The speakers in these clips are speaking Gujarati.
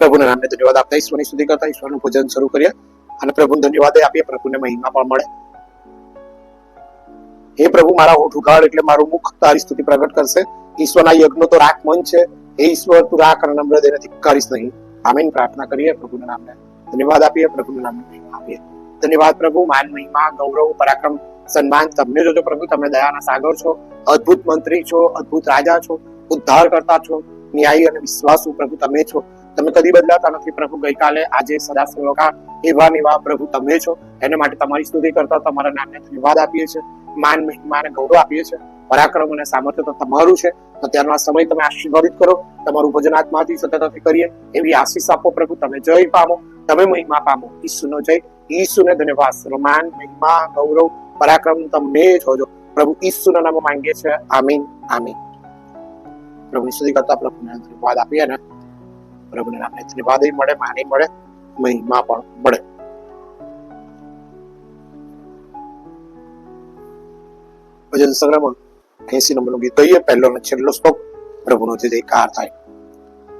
પ્રભુના નામે ધન્યવાદ આપતા ઈશ્વરની સ્તુતિ કરતા ઈશ્વરનું ભજન શરૂ કરીએ. અને પ્રભુને ધન્યવાદ આપીએ, પ્રભુને મહિમા પણ મળે. હે પ્રભુ, મારા હોઠ ઉઘાડ એટલે મારું મુખ તારી સ્તુતિ પ્રગટ કરશે. ઈશ્વરના યજ્ઞ તો રાખ મન છે. હે ઈશ્વર, તું રાખ અને નમ્ર દેને ધિક્કારીશ નહીં. આમીન. પ્રાર્થના કરીએ, પ્રભુના નામે ધન્યવાદ આપીએ, પ્રભુના નામે મહિમા આપીએ. ધન્યવાદ પ્રભુ, માન, મહિમા, ગૌરવ, પરાક્રમ, સન્માન. તમને જોજો પ્રભુ, તમે દયાના સાગર છો. અદ્ભુત મંત્રી છો, અદ્ભુત રાજા છો ઉદ્ધાર કરતા છો, ન્યાયી અને વિશ્વાસુ પ્રભુ તમે છો. તમે કદી બદલાતા નથી પ્રભુ. ગઈકાલે આજે સદા સર્વકાળ એવા એવા પ્રભુ તમે છો. એને માટે તમારી સ્તુતિ કરતા તમારા નામને ધન્યવાદ આપીએ છીએ. માન મહિમા અને ગૌરવ આપીએ છીએ. પરાક્રમ અને સામર્થ્ય તો તમારું છે. અત્યારનો આ સમય તમે આશીર્વાદિત કરો. તમારું ભજન સતતથી કરીએ. એવી આશીષ આપો પ્રભુ. તમે જય પામો. તમે મહિમા પામો. ઈસુનો જય. ઈસુને ધન્યવાદ. માન મહિમા, ગૌરવ, પરાક્રમ તમને જ હોજો. પ્રભુ ઈસુના નામ માંગીએ છીએ. આમીન આમીન. પ્રભુ સ્તુતિ કરતા પ્રભુને ધન્યવાદ આપીએ ને પ્રભુને નામે ત્રિવાદી મળે, માની મળે મહિમા પણ મળે. ભજન સંગ્રહમાં એસી નંબરનું ગીત કહીએ પહેલો અને છેલ્લો શ્લોક પ્રભુનો તે જયકાર થાય.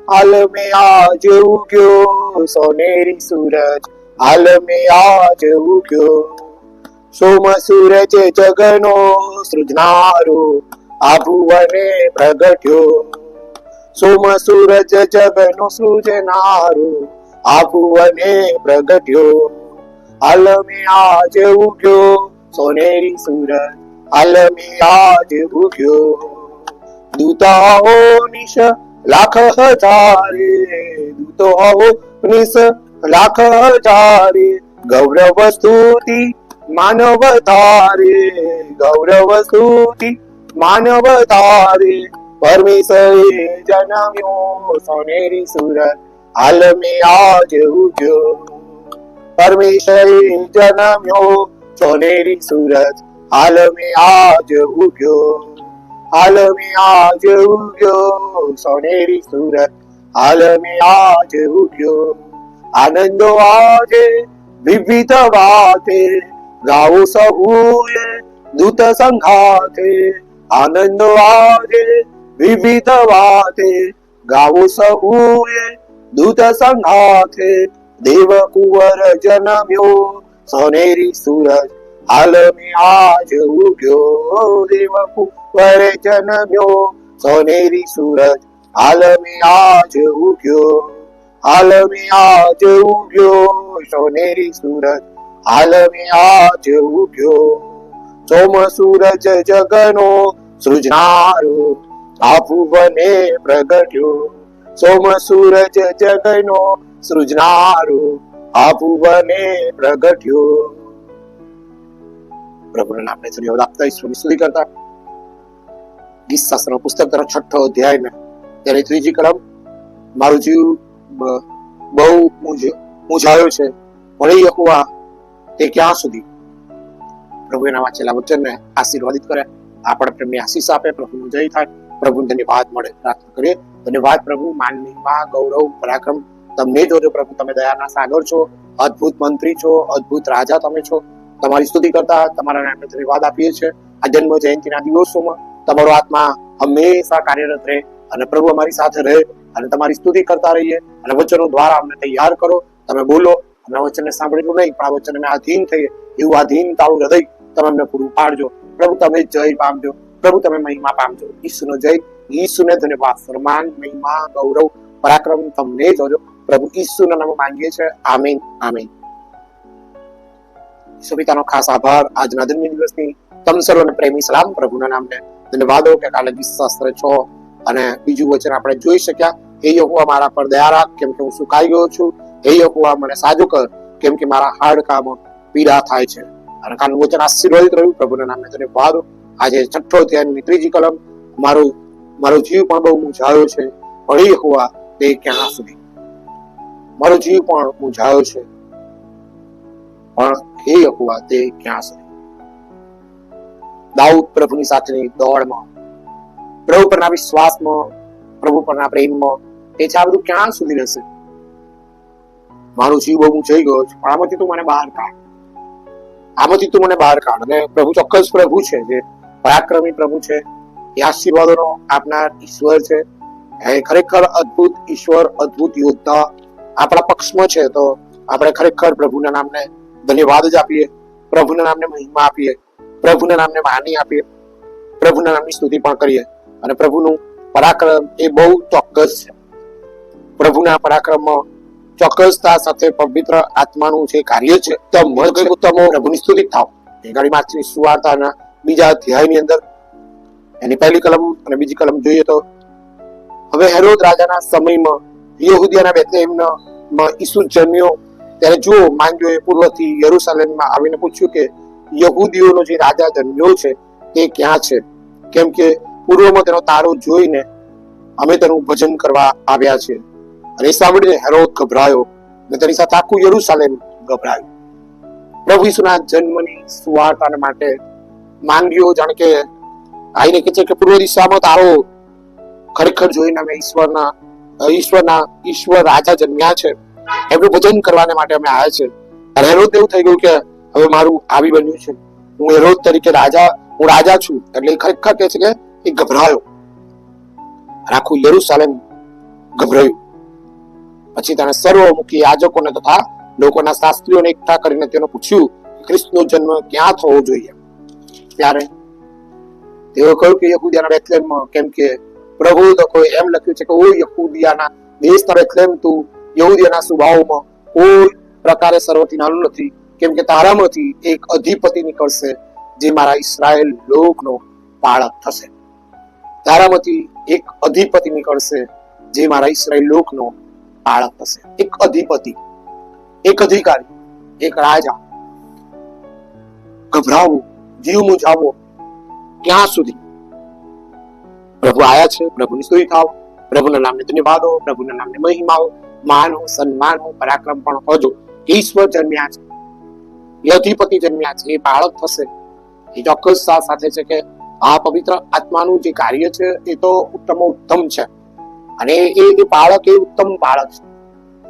હાલ મે આજ ઉગ્યો, સોનેરી સૂરજ. હાલ મે આજ ઉગ્યો. સોમ સૂરજ જગનો સૃજનારો. આ ભુવને પ્રગટ્યો. સોમ સૂરજ જગનો સૃજનારો આ ભુવને પ્રગટ્યો હાલ મે આજ ઉગ્યો સોનેરી સૂરજ હાલ મે આજ ઉગ્યો દૂતાઓ નિશ લાખ હજારે દૂતાઓ નિશ લાખ હજારે ગૌરવ સ્તુતિ માનવ ધારે ગૌરવ સ્તુતિ માનવ ધારે પરમેશ્વરે જન્મ્યો સોનેરી સુરત હાલ મે આજ ઉગ્યો પરમેશ્વરે જન્મ્યો સોનેરી સુરત હાલ મે આજ ઉગ્યો હાલ મે આજ ઉગ્યો સોનેરી સુરત હાલ મે આજ ઉગ્યો આનંદો આજે, વિવિધ વાતે, ગાઓ સહુએ દૂત સંઘાતે. આનંદો આજે વિવિધ વાતે ગાઓ સહુએ દૂત સંઘાથે દેવ કુંવર જન્મ્યો સોનેરી સૂરજ હાલ મે આજ ઉગ્યો દેવ કુંવર જન્મ્યો સોનેરી સૂરજ હાલ મે આજ ઉગ્યો હાલ મે આજ ઉગ્યો સોનેરી સૂરજ હાલ મે આજ ઉગ્યો સોમ સૂરજ જગનો સૃજનારો આપુ બને પ્રગટ્યો. સોમ સૂરજ જગનો સૃજનારો આપુ બને પ્રગટ્યો. પ્રભુના નામને ધન્યવાદ આપતા ઈશ્વરની સ્તુતિ કરતા. ગીત શાસ્ત્ર પુસ્તક તરફ છઠ્ઠો અધ્યાય ને તેની ત્રીજી કલમ. મારું જીવ બહુ મૂંઝ- મૂંઝાયો છે. વળી યકુવા તે ક્યાં સુધી? પ્રભુ એના વાંચેલા વચનને આશીર્વાદિત કરે. આપણે પ્રેમની આશીષ આપે, પ્રભુનું જય થાય. પ્રભુને ધન્યવાદ મળે, પ્રાર્થના કરીએ. ધન્યવાદ પ્રભુ માન મહિમા ગૌરવ, પરાક્રમ. તમને જોજો પ્રભુ, તમે દયાના સાગર છો. અદ્ભુત મંત્રી છો, અદ્ભુત રાજા તમે છો. તમારી સ્તુતિ કરતા તમારા નામને ધન્યવાદ આપીએ છીએ. આ જન્મ જયંતિના દિવસોમાં તમારો આત્મા હંમેશા કાર્યરત રહે અને પ્રભુ અમારી સાથે રહે અને તમારી સ્તુતિ કરતા રહીએ. અને વચનો દ્વારા અમને તૈયાર કરો. તમે બોલો અને વચનને સાંભળેલું નહીં, પણ આ વચનને આધીન થઈએ. એવું આધીન તારું હૃદય તમે અમને પૂરું પાડજો. પ્રભુ, તમે જય પામજો. પ્રભુ, તમે મહિમા પામજો. ઈસુનો જય, ઈસુને ધન્યવાદ સન્માન મહિમા, ગૌરવ, પરાક્રમ તમને જોજો. પ્રભુ ઈસુના નામ માંગીએ છીએ. આમીન આમીન. ઈસુ ખાસ આભાર આજના જન્મ દિવસની. તમ સર્વને પ્રેમી સલામ. પ્રભુના નામને ધન્યવાદો કે કાલે વિશ્વાસ્ત્ર છો. અને બીજું વચન આપણે જોઈ શક્યા. હે યહોવા, મારા પર દયા રાખ. કેમ કે હું સુકાઈ ગયો છું. હે યહોવા, મને સાજુ કર. કેમ કે મારા હાડકામાં પીડા થાય છે. અને કાલનું વચન આશીર્વાદિત રહ્યું. પ્રભુના નામે ધન્યવાદ. આજે છઠ્ઠો અધ્યાયની ત્રીજી કલમ. મારો મારો જીવ પણ બહુ મૂંઝાયો છે. પણ હોવા તે ક્યાં સુધી. મારો જીવ પણ મૂંઝાયો છે. પણ હે યહોવા તે ક્યાં સુધી. દાઉદ પ્રભુની સાથેની દોડમાં, પ્રભુ પરના વિશ્વાસમાં, પ્રભુ પરના પ્રેમમાં, એ છે આ બધું ક્યાં સુધી રહેશે? મારો જીવ બહુ જઈ ગયો છે, પણ આમાંથી તું મને બહાર કાઢ. આમાંથી તું મને બહાર કાઢ. અને પ્રભુ ચોક્કસ પ્રભુ છે જે પરાક્રમી પ્રભુ છે. એ આશીર્વાદોનો આપનાર ઈશ્વર છે. એ ખરેખર અદ્ભુત ઈશ્વર અદ્ભુત યોદ્ધા આપણા પક્ષમાં છે. તો આપણે ખરેખર પ્રભુના નામને ધન્યવાદ જ આપીએ. પ્રભુના નામને મહિમા આપીએ. પ્રભુના નામને માની આપીએ. પ્રભુના નામની સ્તુતિ પણ કરીએ. અને પ્રભુનું પરાક્રમ એ બહુ ચોક્કસ છે. પ્રભુના પરાક્રમમાં ચોક્કસતા સાથે પવિત્ર આત્માનું જે કાર્ય છે તો મળ પ્રભુની સ્તુતિ થાવ. એ માર્ચની સુવાર્તાના બીજા અધ્યાયની અંદર એની પહેલી કલમ અને બીજી કલમ જોઈએ તો, હવે હેરોદ રાજાના સમયમાં યહૂદિયાના બેથલેહેમના માં ઈસુ જન્મ્યો. ત્યારે જુઓ એ પૂર્વથી યરુસાલેમમાં આવીને પૂછ્યું કે, યહૂદીઓનો જે રાજા જન્મ્યો છે, તે ક્યાં છે? કેમ કે પૂર્વમાં તેનો તારો જોઈને અમે તેનું ભજન કરવા આવ્યા છે અને એ સાંભળીને હેરોદ ગભરાયો અને તેની સાથે આખું યરુસાલેમ ગભરાયું. પ્રભુ ઈસુના જન્મની સુવાર્તા માટે માંગ્યો જાણે કે આઈને કે છે કે પૂર્વ દિશામાં તારો ખરેખર જોઈને અમે ઈશ્વરના ઈશ્વરના, ઈશ્વર રાજા જન્મ્યા છે. એમનું ભજન કરવાને માટે અમે આવ્યા છે. અને હેરોદ એવું થઈ ગયું કે હવે મારું આવી બન્યું છે. હું હેરોદ તરીકે રાજા, હું રાજા છું. એટલે ખરેખર કહે છે કે એ ગભરાયો. આખું યરુસાલેમ ગભરાયું. પછી તેણે સર્વમુખી યાજકોને તથા લોકોના શાસ્ત્રીઓને એકઠા કરીને તેનો પૂછ્યું ક્રિસ્તનો જન્મ ક્યાં થવો જોઈએ? ત્યારે તેઓ કહ્યું કે યહૂદિયાના બેથલેમમાં કેમ કે પ્રભુ તો કોઈ એમ લખ્યું છે કે ઓ યહૂદિયાના દેશના બેથલેમ તું યહૂદિયાના સ્વભાવમાં કોઈ પ્રકારે સર્વથી નાનું નથી. કેમ કે તારામાંથી એક અધિપતિ નીકળશે જે મારા ઇસરાયલ લોકનો પાળક થશે. તારામાંથી એક અધિપતિ નીકળશે જે મારા ઇસરાયલ લોકનો પાળક થશે. એક અધિપતિ, એક અધિકારી, એક રાજા. ગભરાવું. જીવ મુંજાવો ક્યાં સુધી. પ્રભુ આયા છે, પ્રભુની સ્તુતિ થાવ, પ્રભુના નામને ધન્યવાદો પ્રભુના નામને મહિમાઓ સન્માન હો પરાક્રમ પણ હોજો ઈશ્વર જન્મ્યા છે. એ અધિપતિ જન્મ્યા છે, એ બાળક થશે. એ ચોક્કસ સાથે છે કે આ પવિત્ર આત્માનું જે કાર્ય છે, એ તો ઉત્તમ ઉત્તમ છે. અને એ એ બાળક, એ ઉત્તમ બાળક છે.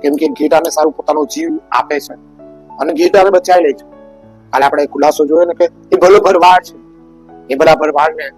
કેમ કે ઘેટાને સારું પોતાનો જીવ આપે છે. અને ઘેટાને બચાવી લે છે. કાલે આપણે ખુલાસો જોયો ને કે એ ભલો ભરવાડ છે. એ ભલા ભરવાડને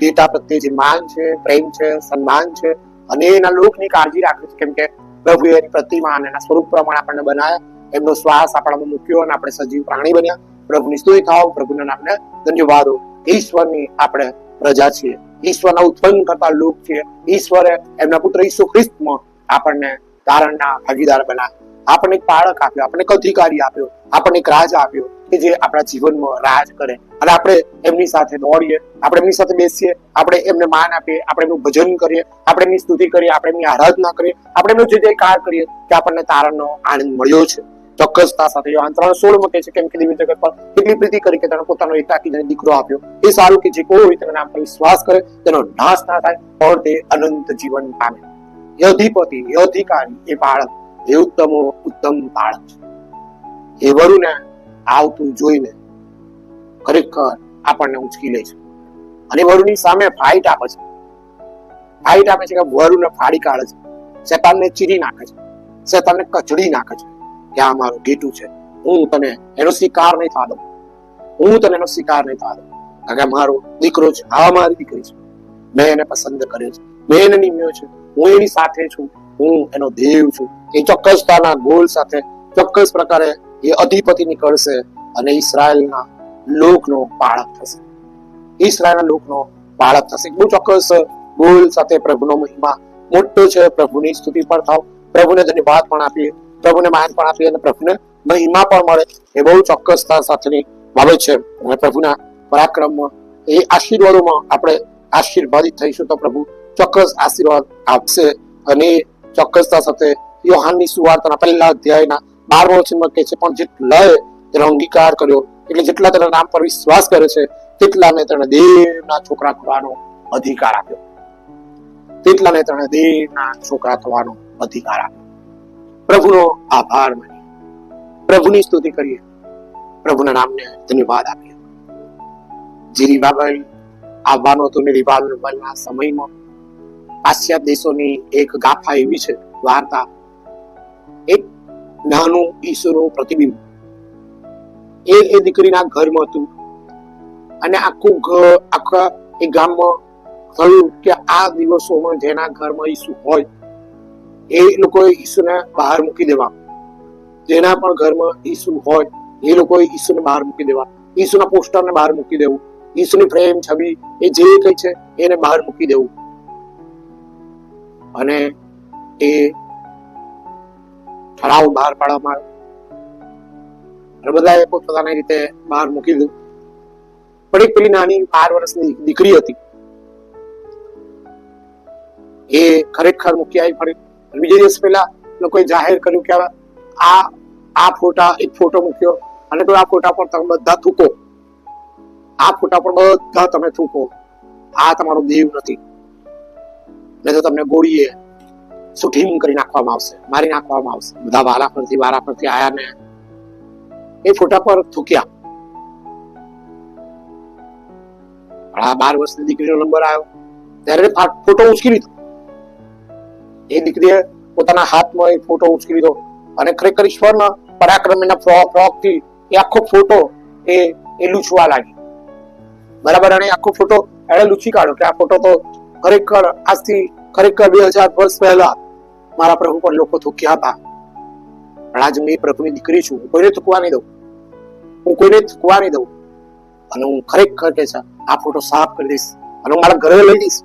ગીતા પ્રત્યે જે માન છે, પ્રેમ છે, સન્માન છે અને એના લોકની કાળજી રાખે છે. કેમ કે પ્રભુએ એની પ્રતિમા અને એના સ્વરૂપ પ્રમાણે આપણને બનાવ્યા. એમનો શ્વાસ આપણામાં મૂક્યો અને આપણે સજીવ પ્રાણી બન્યા. પ્રભુની સ્તુતિ થાવ, પ્રભુના નામને ધન્યવાદો. ઈશ્વરની આપણે પ્રજા છીએ. ઈશ્વરના ઉત્પન્ન કરતા લોક છીએ. ઈશ્વરે એમના પુત્ર ઈસુ ખ્રિસ્તમાં આપણને તારણના ભાગીદાર બનાવ્યા. આપણને એક પાળક આપ્યો, આપણને એક અધિકારી આપ્યો, આપણને એક રાજ આપ્યો કે જે આપણા જીવનમાં રાજ કરે. અને આપણે એમની સાથે દોડીએ, આપણે એમની સાથે બેસીએ, આપણે એમને માન આપીએ, આપણે એમનું ભજન કરીએ, આપણે એમની સ્તુતિ કરીએ, આપણે એમની આરાધના કરીએ, આપણે એમનું જે જે કાર કરીએ કે આપણને તારણનો આનંદ મળ્યો છે. ચોક્કસતા સાથે યોહાન ત્રણ સોળમાં કહે છે કેમ કે દિવ્ય જગત પર કેટલી પ્રીતિ કરી કે તેણે પોતાનો એકાકી જને દીકરો આપ્યો. એ સારું કે જે કોઈ હોય તેના નામ પર વિશ્વાસ કરે, તેનો નાશ ના થાય, પણ તે અનંત જીવન પામે. એ અધિપતિ અધિકારી એ બાળક એ ઉત્તમ બાળક એ વરુને આવતું જોઈને ખરેખર આપણને ઉંચકી લે છે. અને વરુની સામે ફાઇટ આપે છે. ફાઇટ આપે છે કે વરુને ફાડી કાઢે છે. શેતાનને ચીરી નાખે છે. શેતાનને કચડી નાખે છે કે આ મારું ગીટું છે. હું તને એનો શિકાર નહીં થવા દઉં. હું તને એનો શિકાર નહીં થવા દઉં. કારણ કે મારો દીકરો છે. આ મારી દીકરી છે. મેં એને પસંદ કર્યો છે. મેં એને નિમ્યો છે. હું એની સાથે છું. હું એનો દેવ છું. એ ચોક્કસતાના ગોલ સાથે ચોક્કસ પ્રકારે એ અધિપતિ નીકળશે અને ઈસરાયલના લોકનો પાળક થશે. ઈસરાયલના લોકનો પાળક થશે. બહુ ચોક્કસ ગોલ સાથે પ્રભુનો મહિમા. મોટો છે પ્રભુની સ્તુતિ પણ થાવ. પ્રભુને ધન્યવાદ પણ આપીએ. પ્રભુને માન પણ આપીએ અને પ્રભુને મહિમા પણ મળે. એ બહુ ચોક્કસતા સાથેની બાબત છે. અને પ્રભુના પરાક્રમમાં એ આશીર્વાદોમાં આપણે આશીર્વાદિત થઈશું તો પ્રભુ ચોક્કસ આશીર્વાદ આપશે અને ચોક્કસતા સાથે યોહાનની સુવાર્તાના પહેલા અધ્યાયના બારમા વચનમાં કહે છે, પણ જેટલાએ તેનો અંગીકાર કર્યો, એટલે જેટલા તેના નામ પર વિશ્વાસ કરે છે, તેટલાને તેણે દેવના છોકરા થવાનો અધિકાર આપ્યો. તેટલાને તેણે દેવના છોકરા થવાનો અધિકાર આપ્યો. પ્રભુનો આભાર માનીએ. પ્રભુની સ્તુતિ કરીએ. પ્રભુના નામને ધન્યવાદ આપીએ. જીરી બાબાઈ આવવાનો હતો ને રિવાલ્વરના સમયમાં, પાશ્ચાત્ય દેશોની એક ગાફા એવી છે, વાર્તા એક નાનું ઈસુનું પ્રતિબિંબ. એ એ દીકરીના ઘરમાં હતું. અને આખું ઘર આખા એ ગામમાં થયું કે આ દિવસોમાં જેના ઘરમાં ઈસુ હોય, એ લોકોએ ઈસુને બહાર મૂકી દેવા. જેના પણ ઘરમાં ઈસુ હોય, એ લોકોએ ઈસુને બહાર મૂકી દેવા. ઈસુના પોસ્ટરને બહાર મૂકી દેવું. ઈસુની પ્રેમ છબી, એ જે કઈ છે, એને બહાર મૂકી દેવું. અને એ ઠરાવ બહાર પાડવામાં આવ્યો. અને બધાએ પોતપોતાની રીતે બહાર મૂકી દીધું. પણ એક પેલી નાની બાર વર્ષની દીકરી હતી. એ ખરેખર મૂકી આવી ફરી બીજે દિવસ પહેલા લોકોએ જાહેર કર્યું કે આ આ ફોટા, એક ફોટો મૂક્યો અને તો આ ફોટા પર તમે બધા થૂકો. આ ફોટા પર બધા તમે થૂકો. આ તમારો દેવ નથી. નહીં તો તમને ગોળીએ સુઠીમ કરી નાખવામાં આવશે, મારી નાખવામાં આવશે. બધા વારા પરથી વારા પરથી આયા ને, એ ફોટા પર થૂક્યા. આ બાર વર્ષની દીકરીનો નંબર આવ્યો. ત્યારે ફોટો ઉચકી લીધો. એ દીકરીએ પોતાના હાથમાં એ ફોટો ઉચકી લીધો. અને ખરેખર ઈશ્વરના પરાક્રમીના ફ્રોકથી એ આખો ફોટો એ એ લૂછવા લાગી બરાબર અને આખો ફોટો એણે લૂછી કાઢ્યો કે આ ફોટો તો ખરેખર આજથી ખરેખર બે હજાર વર્ષ પહેલા મારા પ્રભુ પર લોકો થૂક્યા હતા. પણ આજે મેં પ્રભુની દીકરી છું. હું કોઈને થૂકવા નહીં દઉં? હું કોઈને થૂકવા નહીં દઉં? અને હું ખરેખર કે છે, આ ફોટો સાફ કરી દઈશ અને હું મારા ઘરે લઈ જઈશ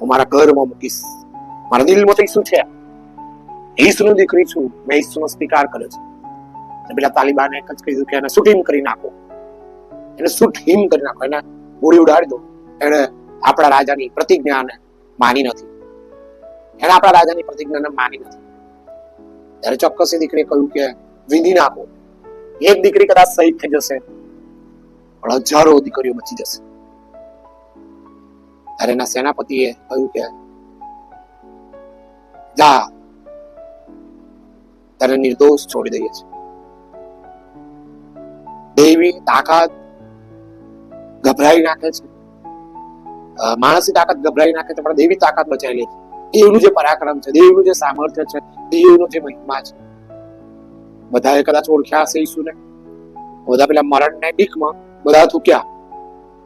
હું મારા ઘરમાં મૂકીશ. મારા દિલમાં તો ઈસુ છે. ઈસુની દીકરી છું. મેં ઈસુનો સ્વીકાર કર્યો છે. પેલા તાલિબાને એક જ કીધું કે એને શૂટિંગ કરી નાખો. એને શૂટ હિમ કરી નાખો. એને ગોળી ઉડાડી દો. એને આપણા રાજાની પ્રતિજ્ઞાને માની નથી. એને આપણા રાજાની પ્રતિજ્ઞાને માની નથી. ત્યારે ચોક્કસ એ દીકરીએ કહ્યું કે વિંધી નાખો એક દીકરી કદાચ શહીદ થઈ જશે, પણ હજારો દીકરીઓ બચી જશે. ત્યારે એના સેનાપતિએ કહ્યું કે, જા. તને નિર્દોષ છોડી દઈએ છે દેવી તાકાત ગભરાઈ નાખે છે. માણસની તાકાત ગભરાઈ નાખે છે, પણ દેવી તાકાત બચાવી લે છે. દેવનું જે પરાક્રમ છે, દેવનું જે સામર્થ્ય છે, દેવનો જે મહિમા છે. બધાએ કદાચ ઓળખ્યા હશે ઈસુને. બધા પેલા મરણને બીકમાં બધા થૂક્યા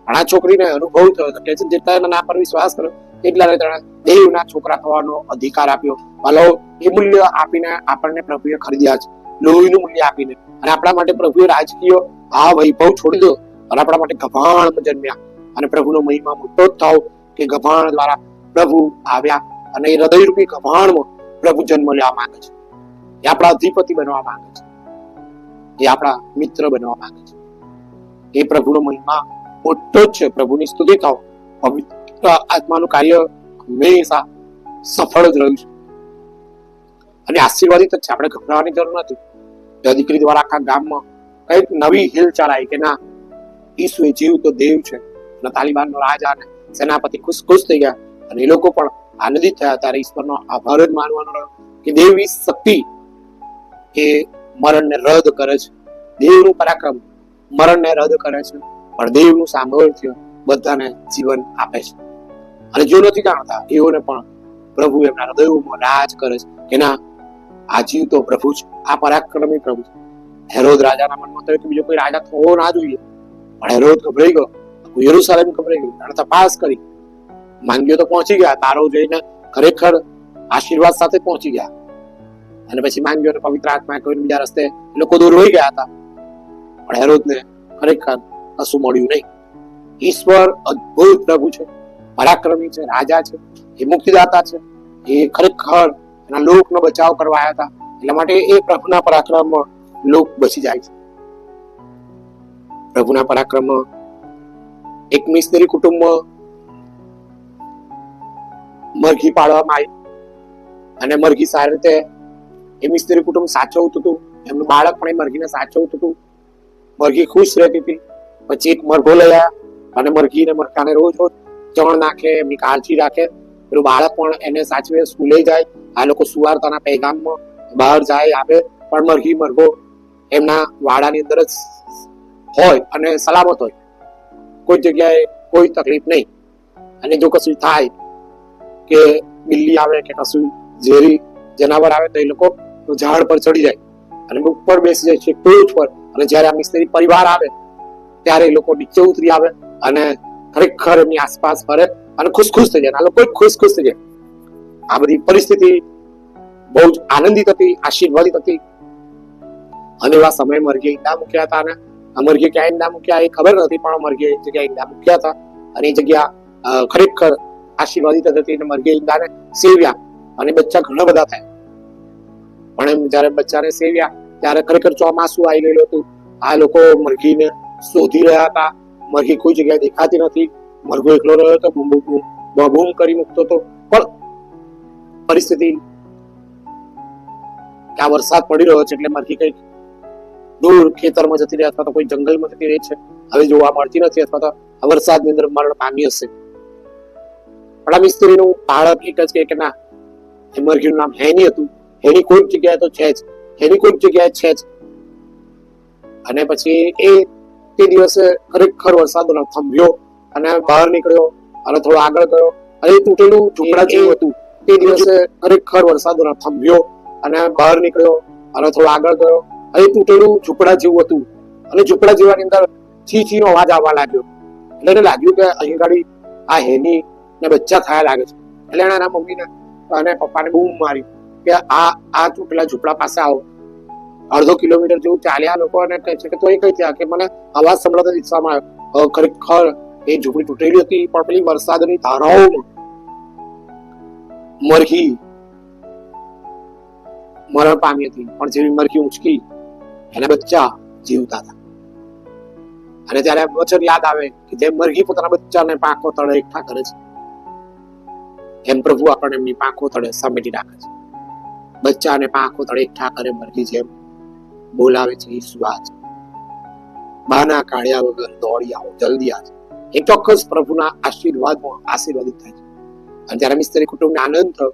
આ છોકરીને અનુભવ થયો હતો. કે જેટલા એના પર વિશ્વાસ કર્યો, એટલા તેણે દેવના છોકરા થવાનો અધિકાર આપ્યો. ભલો, એ મૂલ્ય આપીને આપણને પ્રભુએ ખરીદ્યા છે. લોહીનું મૂલ્ય આપીને. અને આપણા માટે પ્રભુએ રાજકીય આ વૈભવ છોડી દો અને આપણા માટે ગભાણ જન્મ્યા. અને પ્રભુનો મહિમા મોટો જ થાવ કે ગભાણ દ્વારા પ્રભુ આવ્યા. અને એ હૃદયરૂપી ગભાણમાં પ્રભુ જન્મ લેવા માંગે છે. એ આપણા અધિપતિ બનવા માંગે છે. એ આપણા મિત્ર બનવા માંગે છે. એ પ્રભુનો મહિમા મોટો જ છે. પ્રભુની સ્તુતિ થાવ પવિત્ર આત્માનું કાર્ય હંમેશા સફળ જ રહ્યું છે. અને આશીર્વાદિત જ છે. આપણે ગભરાવાની જરૂર નથી. જો દીકરી દ્વારા આખા ગામમાં કંઈક નવી હિલચાલ આવી કે ના ઈસુ જીવ તો દેવ છે અને તાલિબાનનો રાજા અને સેનાપતિ ખુશ ખુશ થઈ ગયા. અને એ લોકો પણ આનંદિત થયા. ત્યારે ઈશ્વરનો આભાર જ માનવાનો રહ્યો કે દેવી શક્તિ એ મરણને રદ કરે છે. દેવનું પરાક્રમ મરણને રદ કરે છે. પણ દેવનું સામર્થ્ય બધાને જીવન આપે છે. અને જો નથી જાણતા, એઓને પણ પ્રભુ એમના હૃદયોમાં રાજ કરે છે કે ના, આ જીવ તો પ્રભુ છે આ પરાક્રમી પ્રભુ છે. હેરોદ રાજાના મનમાં થયું કે બીજો કોઈ રાજા થવો ના જોઈએ. પણ હેરોદ ગભરાઈ ગયો યરુસાલેમ ગભરાઈ ગયું. તપાસ કરી. માંગ્યો તો પહોંચી ગયા, તારો જઈને ખરેખર આશીર્વાદ સાથે પહોંચી ગયા. અને પછી માંગ્યો અને પવિત્ર આત્મા કોઈ બીજા રસ્તે લોકો દૂર હોઈ ગયા હતા, પણ હેરોદને ખરેખર કશું મળ્યું નહીં. ઈશ્વર અદ્ભુત પ્રભુ છે, પરાક્રમી છે, રાજા છે, એ મુક્તિદાતા છે, એ ખરેખર એના લોકનો બચાવ કરવા આવ્યા હતા, એટલા માટે એ પ્રભુના પરાક્રમમાં લોક બચી જાય છે. પ્રભુના પરાક્રમમાં એક મિસ્ત્રી કુટુંબમાં મરઘી પાડવામાં આવી. અને મરઘી સારી રીતે એ મિસ્ત્રી કુટુંબ સાચવતું હતું. એમનું બાળક પણ એ મરઘીને સાચવતું હતું. મરઘી ખુશ રહેતી હતી. પછી એક મરઘો લઈ આવ્યા અને મરઘીને મરઘાને રોજ રોજ ચણ નાખે, એમની કાળજી રાખે. પેલું બાળક પણ એને સાચવે, સ્કૂલે જાય. આ લોકો સુવારતાના પૈગામમાં બહાર જાય, આવે. પણ મરઘી, મરઘો એમના વાડાની અંદર જ હોય અને સલામત હોય. કોઈ જગ્યાએ કોઈ તકલીફ નહીં. અને જો કશું થાય કે બિલ્લી આવે કે કશું ઝેરી જનાવર આવે તો એ લોકો ઝાડ પર ચડી જાય અને ઉપર બેસી જાય છે ટોચ પર. અને જ્યારે આ મિસ્ત્રી પરિવાર આવે, ત્યારે એ લોકો નીચે ઉતરી આવે અને ખરેખર એમની આસપાસ ફરે અને ખુશ ખુશ થઈ જાય. આ લોકો ખુશ ખુશ થઈ જાય. આ બધી પરિસ્થિતિ બહુ જ આનંદિત હતી, આશીર્વાદિત હતી. અને એવા સમયે મરઘી ઈંડા મૂક્યા હતા અને મરઘી ક્યાં ઈંડા મૂક્યા એ ખબર નથી, પણ મરઘી એક જગ્યાએ ઈંડા મૂક્યા હતા. અને એ જગ્યા ખરેખર આશીર્વાદિત હતી અને મરઘી ઈંડાને સેવ્યા. અને બચ્ચા ઘણા બધા થયા. પણ એમ જ્યારે બચ્ચાને સેવ્યા, ત્યારે ખરેખર ચોમાસું આવી ગયેલું હતું? આ લોકો મરઘીને શોધી રહ્યા હતા. મરઘી કોઈ જગ્યાએ દેખાતી નથી. મરઘો એકલો રહ્યો હતો, બૂમ બૂમ કરી મૂકતો હતો. પણ પરિસ્થિતિ આ વરસાદ પડી રહ્યો છે એટલે મરઘી કંઈક દૂર ખેતરમાં જતી રહી અથવા તો કોઈ જંગલમાં જતી રહી છે. હવે જોવા મળતી નથી અથવા તો વરસાદની અંદર મરણ પામી હશે. પણ આ મિસ્ત્રીનું બાળક એક જ કે ના એ મરઘીનું નામ હેની હતું. હેની કોઈક જગ્યાએ તો છે જ. હેની કોઈક જગ્યાએ છે જ. અને પછી એ તે દિવસે ખરેખર વરસાદ થંભ્યો અને બહાર નીકળ્યો અને થોડો આગળ ગયો. અને એ તૂટેલું ઝૂંપડા જેવું હતું. તે દિવસે ખરેખર વરસાદ થંભ્યો અને બહાર નીકળ્યો અને થોડો આગળ ગયો. અને તૂટેલું ઝૂંપડા જેવું હતું. અને ઝૂંપડા જેવાની અંદર છી છી નો અવાજ આવવા લાગ્યો. એટલે લાગ્યું કે અહીં ગાડી આ હેની ને બચ્ચા થયા લાગે છે. એટલે એણે એના મમ્મીને અને પપ્પાને બૂમ મારી. કે આ આ તૂટેલા ઝૂંપડા પાસે આવો. અડધો કિલોમીટર જેવું ચાલ્યા લોકો અને કહે છે કે તો એ કઈ ત્યાં કે મને અવાજ સંભળાતો દિશામાં આવ્યો. ખરેખર એ ઝૂંપડી તૂટેલી હતી, પણ પેલી વરસાદની ધારાઓમાં મરઘી મરણ પામી હતી. પણ જેવી મરઘી ઉંચકી, એના બચ્ચા જીવતા હતા. અને ત્યારે વચન યાદ આવે કે જેમ મરઘી પોતાના બચ્ચાને પાંખો તળે એકઠા કરે છે. એમ પ્રભુ આપણને એમની પાંખો તળે સમેટી રાખે છે. બચ્ચાને પાંખો તળે એકઠા કરે મરઘી જેમ બોલાવે છે ઈસુ આજ. બાના કાઢ્યા વગર દોડી આવો, જલ્દી આજ. એ ચોક્કસ પ્રભુના આશીર્વાદમાં આશીર્વાદિત થાય છે. અને જ્યારે મિસ્ત્રી કુટુંબને આનંદ થયો,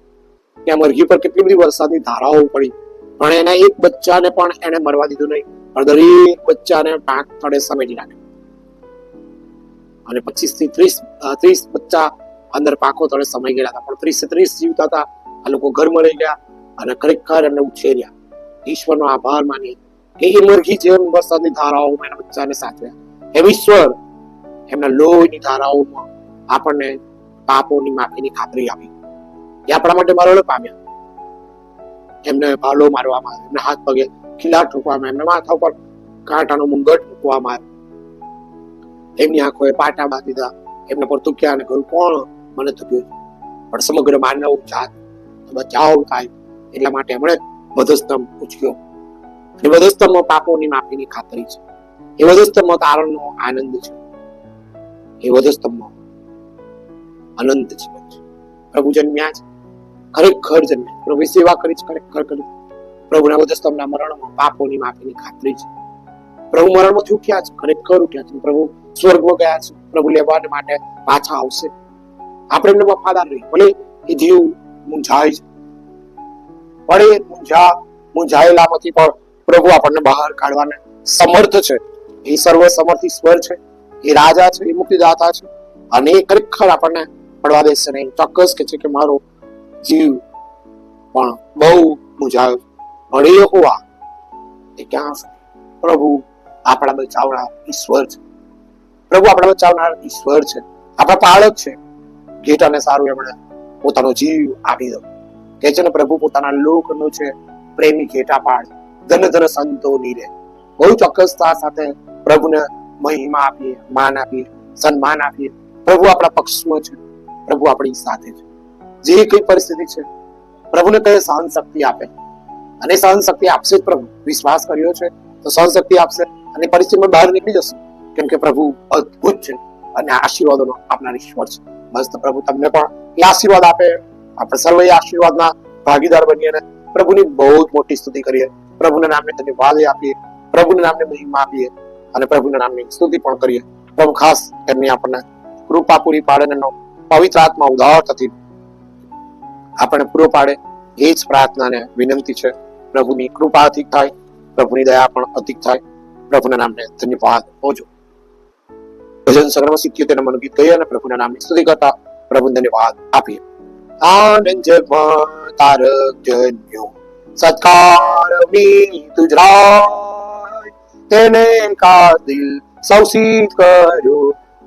ત્યાં મરઘી પર કેટલી બધી વરસાદની ધારાઓ પડી. પણ એના એક બચ્ચાને પણ એને મરવા દીધું નહીં. પણ દરેક બચ્ચાને પાંખ તળે સમેટી નાખ્યો અને પચીસથી ત્રીસ ત્રીસ બચ્ચા અંદર પાકો તળે સમય ગયા હતા. પણ ત્રીસ ત્રીસ જીવતા હતા. આ લોકો ઘરમાં રહી ગયા અને ખરેખર એમને ઉછેર્યા. ઈશ્વરનો આભાર માની કે એ મરઘી જેમ વરસાદની ધારાઓમાં એના બચ્ચાને સાચવ્યા. એમ ઈશ્વર, એમના લોહીની ધારાઓમાં આપણને પાપોની માફીની ખાતરી આપી. એ આપણા માટે મરણ પામ્યા. એમને ભાલો મારવામાં આવ્યો. એમને હાથ પગે ખીલા ઠોકવામાં એમના માથા ઉપર કાંટાનો મુંગટ મૂકવામાં આવ્યો. એમની આંખોએ પાટા બાંધી દીધા એમને પર તૂક્યા અને કહ્યું, કોણ મને થયું પણ સમગ્ર માનવ જાત બચાવ થાય એટલા માટે એમણે વધસ્તંભ ઉચક્યો. અને વધસ્તંભમાં પાપોની માફીની ખાતરી છે. એ વધસ્તંભમાં તારણનો આનંદ છે. એ વધસ્તંભમાં અનંત છે. પ્રભુ જન્મ્યા છે ખરેખર જન્મ્યા પ્રભુ સેવા કરી છે, ખરેખર કરી પ્રભુના વધસ્તંભના મરણમાં પાપોની માફીની ખાતરી છે. પ્રભુ મરણમાંથી ઉઠ્યા છે, ખરેખર ઉઠ્યા છે. પ્રભુ સ્વર્ગમાં ગયા છે. પ્રભુ લેવા માટે પાછા આવશે. આપણે એમને વફાદાર રહી ભલે એ જીવ મૂંઝાય છે. પણ એ મૂંઝા મૂંઝાયેલામાંથી પણ પ્રભુ આપણને બહાર કાઢવાને સમર્થ છે. એ સર્વ સમર્થ ઈશ્વર છે. એ રાજા છે, એ મુક્તિદાતા છે. અને એ ખરેખર આપણને પડવા દેશે નહીં. ચોક્કસ કે છે કે મારો જીવ પણ બહુ મૂંઝાયો ભળે હોવા, એ ક્યાં પ્રભુ આપણા બચાવનાર ઈશ્વર છે. પ્રભુ આપણા બચાવનાર ઈશ્વર છે. આપણા પાળક છે. ઘેટાને સારું એમણે પોતાનો જીવ આપી દો. કે છે ને, પ્રભુ, પોતાના લોકનો છે, પ્રેમી ઘેટા પાડ. ધન ધન સંતો નીરે. બહુ ચોક્કસતા સાથે પ્રભુને મહિમા આપીએ, માન આપીએ, સન્માન આપીએ. પ્રભુ આપણા પક્ષમાં છે. પ્રભુ આપણી સાથે છે. જે કઈ પરિસ્થિતિ છે, પ્રભુને કઈ સહન શક્તિ આપે. અને સહન શક્તિ આપશે જ પ્રભુ. વિશ્વાસ કર્યો છે, તો સહન શક્તિ આપશે. અને પરિસ્થિતિમાં બહાર નીકળી જશે. કેમ કે પ્રભુ અદ્ભુત છે અને આશીર્વાદોનો આપનાર ઈશ્વર છે. બસ તો પ્રભુ તમને પણ એ આશીર્વાદ આપે. આપણે સર્વે આશીર્વાદના ભાગીદાર બનીએ અને પ્રભુની બહુ જ મોટી સ્તુતિ કરીએ. પ્રભુના નામને ધન્યવાદ આપીએ. પ્રભુના નામને મહિમા આપીએ અને પ્રભુના નામની સ્તુતિ પણ કરીએ. પ્રભુ ખાસ એમની આપણને કૃપા પૂરી પાડે અને પવિત્ર આત્મા ઉદાહર થતી આપણને પૂરો પાડે. એ જ પ્રાર્થના ને વિનંતી છે. પ્રભુની કૃપા અધિક થાય. પ્રભુની દયા પણ અધિક થાય. પ્રભુના નામને ધન્યવાદ. હોજો ભજન સંગ્રહ સિત્યોતેર નંબરનું ગીત ગઈ અને પ્રભુના નામની સ્તુતિ કરતા પ્રભુને ધન્યવાદ આપીએ આનંદ જગમાં તારક જન્યો સત્કાર તુજરાય તેને કા દિલ સૌસીત કર્યો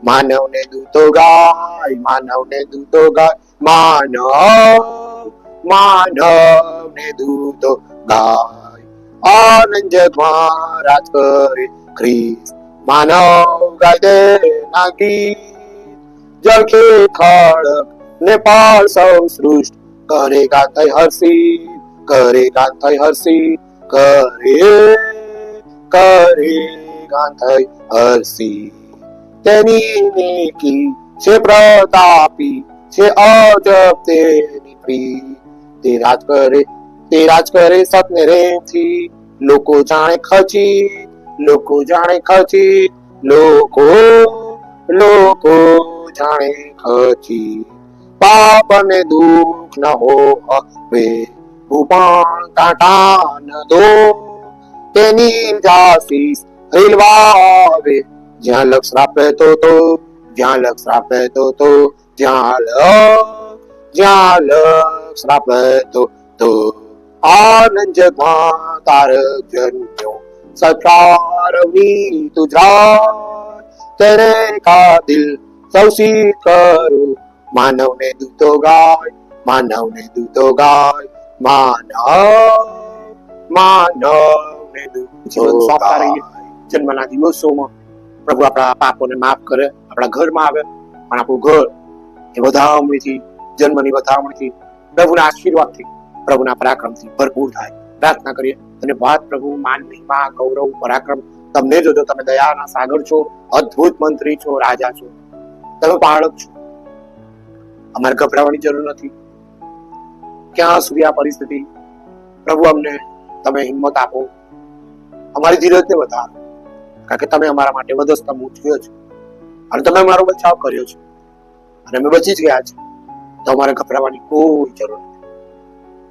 માનવને દૂતો ગાય માનવને દૂતો ગાય માનવ માનવ ને દૂતો ગાય આનંદ જગમાં રાજ કરે ખ્રિસ્ત માનવ ગાય નાગી જળખે ખડ ને પાળ સૌ સૃષ્ટ. કરે ગાતય હરસી કરે ગાતય હરસી. કરે કરે ગાતય હરસી. તેની નીકી છે પ્રતાપી, છે અજબ તેની પ્રી તે રાજ કરે, તે રાજ કરે સતને રેથી. લોકો જાણે ખચી લોકો જાણે ખચી, લોકો લોકો જાણે ખચી. પાપ ને દુઃખ ન હો હવે હું પણ કાંટા ન દો. તેની જાસીસ હિલવાવે જ્યાં લક્ષ રાપે તો જ્યાં લક્ષ રાપે તો જ્યાં લક્ષ જ્યાં લક્ષ રાપે તો તો. આનંદ જગમાં તારક જન્મ્યો તેરે કા દિલ સૌસી કરું? માનવને દૂતો ગાય માનવને દૂતો ગાય માનવ માનવને દૂતો. ગાય. જન્મના દિવસોમાં પ્રભુ આપણા પાપોને માફ કરે આપણા ઘરમાં આવે પણ આપણું ઘર એ વધામણીથી જન્મની વધામણીથી પ્રભુના આશીર્વાદથી પ્રભુના પરાક્રમથી ભરપૂર થાય. પ્રાર્થના કરીએ. અને વાત પ્રભુ માન મહિમા ગૌરવ પરાક્રમ. તમને જોજો તમે દયાના સાગર છો, અદ્ભુત મંત્રી છો, રાજા છો. તમે બાળક છો. અમારે ગભરાવાની જરૂર નથી. ક્યાં સુધી આ પરિસ્થિતિ? પ્રભુ અમને તમે હિંમત આપો. અમારી ધીરજને વધારો. કારણ કે તમે અમારા માટે વધસ્તંભ ઉઠ્યો છો. અને તમે અમારો બચાવ કર્યો છે. અને અમે બચી જ ગયા છે. તો અમારે ગભરાવાની કોઈ જરૂર નથી.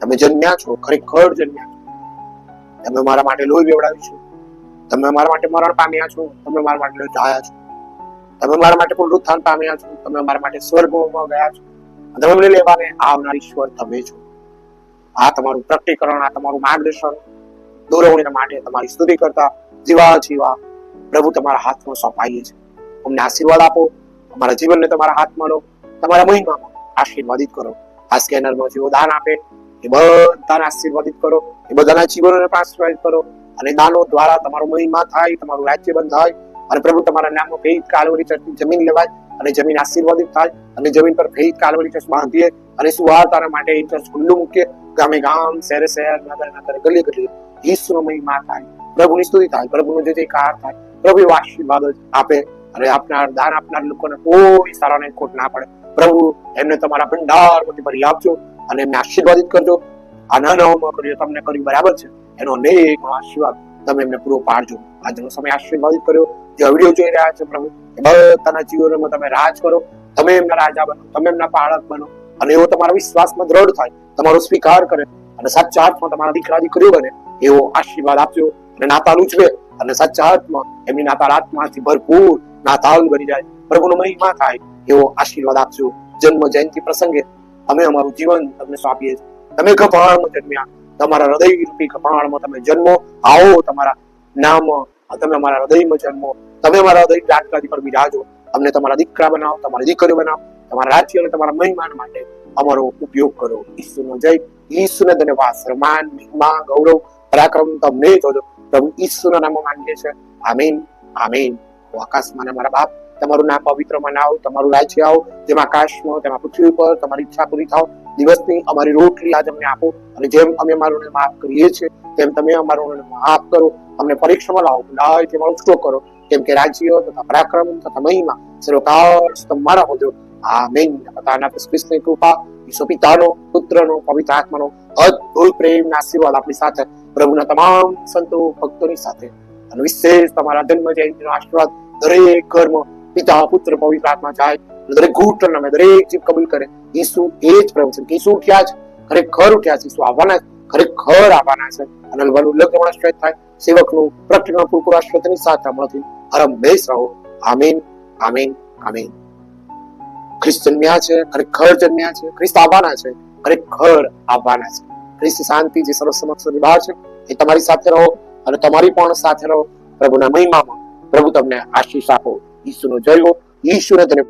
તમે જન્મ્યા છો, ખરેખર જન્મ્યા છો. તમે મારા માટે લોહી વેવડાવ્યું છે. તમે મારા માટે મરણ પામ્યા છો. તમે મારા માટે જાયા છો. તમે મારા માટે પુનરુત્થાન પામ્યા છો. તમે મારા માટે સ્વર્ગમાં ગયા છો. તમે મને લેવાને આવનાર ઈશ્વર તમે છો. આ તમારું પ્રકટીકરણ, આ તમારું માર્ગદર્શન. દોરવણીના માટે તમારી સ્તુતિ કરતા જીવા જીવા પ્રભુ તમારા હાથમાં સોંપાઈએ છે અમને આશીર્વાદ આપો. અમારા જીવનને તમારા હાથમાં લો. તમારા મહિમામાં આશીર્વાદિત કરો. આ સ્કેનરમાં જેઓ દાન આપે એ બધાને આશીર્વાદિત કરો. એ બધાના જીવનોને આશીર્વાદિત કરો. અને દાનો દ્વારા તમારો મહિમા થાય, તમારું રાજ્ય બંધાય. અને પ્રભુ તમારા નામમાં ભેદ કાલવરી ચર્ચની જમીન લેવાય અને જમીન આશીર્વાદિત થાય. અને જમીન પર ભેદ કાલવરી ચર્ચ બાંધીએ અને સુવાર્તાના માટે એ ચર્ચ ખુલ્લું મૂકીએ. ગામે ગામ, શહેરે શહેર, નગર નગર ગલી ગલી ઈસુનો મહિમા થાય. પ્રભુની સ્તુતિ થાય, પ્રભુનો જે કાર થાય, પ્રભુ આશીર્વાદ આપે. અને આપનાર, દાન આપનાર લોકોને કોઈ સારાને ખોટ ના પડે. પ્રભુ એમને તમારા ભંડારમાંથી ભરી આપજો. અને એમને આશીર્વાદિત કરજો. આ નાનાઓમાં કર્યો તમને કર્યું, બરાબર છે? એનો અનેક આશીર્વાદ તમે એમને પૂરો પાડજો. આજનો સમય આશીર્વાદિત કર્યો. જે વીડિયો જોઈ રહ્યા છે, પ્રભુ બધાના જીવનમાં તમે રાજ કરો. તમે એમના રાજા બનો, તમે એમના પાળક બનો. અને એવો તમારા વિશ્વાસમાં દ્રઢ થાય, તમારો સ્વીકાર કરે અને સાચા અર્થમાં તમારા દીકરા દીકરીઓ બને, એવો આશીર્વાદ આપજો. અને નાતાલ ઉજવે અને સાચા અર્થમાં એમની નાતાલ આત્માથી ભરપૂર નાતાલ બની જાય. પ્રભુનો મહિમા થાય, એવો આશીર્વાદ આપજો. જન્મ જયંતિ પ્રસંગે અમે અમારું જીવન તમને સોંપીએ છીએ. તમે કપાળમાં જન્મ્યા. તમારા હૃદય રૂપી કપાળમાં તમે જન્મો. આવો તમારા નામ, તમે અમારા હૃદયમાં જન્મો. તમે અમારા હૃદય રાજગાદી પર બિરાજો અમને તમારા દીકરા બનાવો, તમારી દીકરીઓ બનાવો, તમારા રાજ્ય અને તમારા મહિમાન માટે અમારો ઉપયોગ કરો. ઈસુનો જય, ઈસુને ધન્યવાદ. સન્માન, મહિમા, ગૌરવ, પરાક્રમ તમને જોજો. પ્રભુ ઈસુના નામમાં માંગીએ છે આમીન આમીન. આકાશમાં મારા બાપ તમારું નામ પવિત્ર મનાવો તમારું રાજ્ય આવો, જેમ આકાશમાં તેમાં પૃથ્વી ઉપર તમારી ઈચ્છા પૂરી થાવ. દિવસની અમારી રોટલી આજ અમને આપો અને જેમ અમે અમારું માફ કરીએ છીએ, તેમ તમે અમારું માફ કરો. અમને પરીક્ષામાં લાવો, લાય તે મારો સ્ટોક કરો. કેમ કે રાજ્ય તથા પરાક્રમ તથા મહિમા સર્વકાળ તમારા હોજો આમેન. પોતાના ક્રિસ્તની કૃપા, ઈસુ પિતાનો, પુત્રનો, પવિત્ર આત્માનો અદ્ભુત પ્રેમ આશીર્વાદ આપણી સાથે. પ્રભુના તમામ સંતો, ભક્તોની સાથે. અને વિશેષ તમારા જન્મ જયંતિનો આશીર્વાદ દરેક ઘરમાં પિતા, પુત્ર, પવિત્ર આત્મા જાય. દરેક ઘૂંટણ અમે દરેક જીવ કબૂલ કરે. ઈસુ એ જ પ્રભુ ઈસુ ઉઠ્યા છે ખરેખર ઉઠ્યા છે. ઈસુ આવવાના ખરેખર આવવાના છે. અને લગવાનું લગ્ન શ્રેષ્ઠ થાય. સેવકનું પ્રતિમા પૂરપુરા શ્રેષ્ઠની સાથે મળતી. હરમેશ રહો. આમીન આમીન આમીન. ખ્રિસ્ત જન્મ્યા છે. ખરેખર જન્મ્યા છે. ખ્રિસ્ત આવવાના છે. ખરેખર આવવાના છે. ખ્રિસ્ત શાંતિ જે સર્વ સમક્ષ નિભાવ છે, એ તમારી સાથે રહો અને તમારી પણ સાથે રહો. પ્રભુના મહિમામાં પ્રભુ તમને આશીષ આપો. ઈસુનો જય હો ઈશ્વરે તને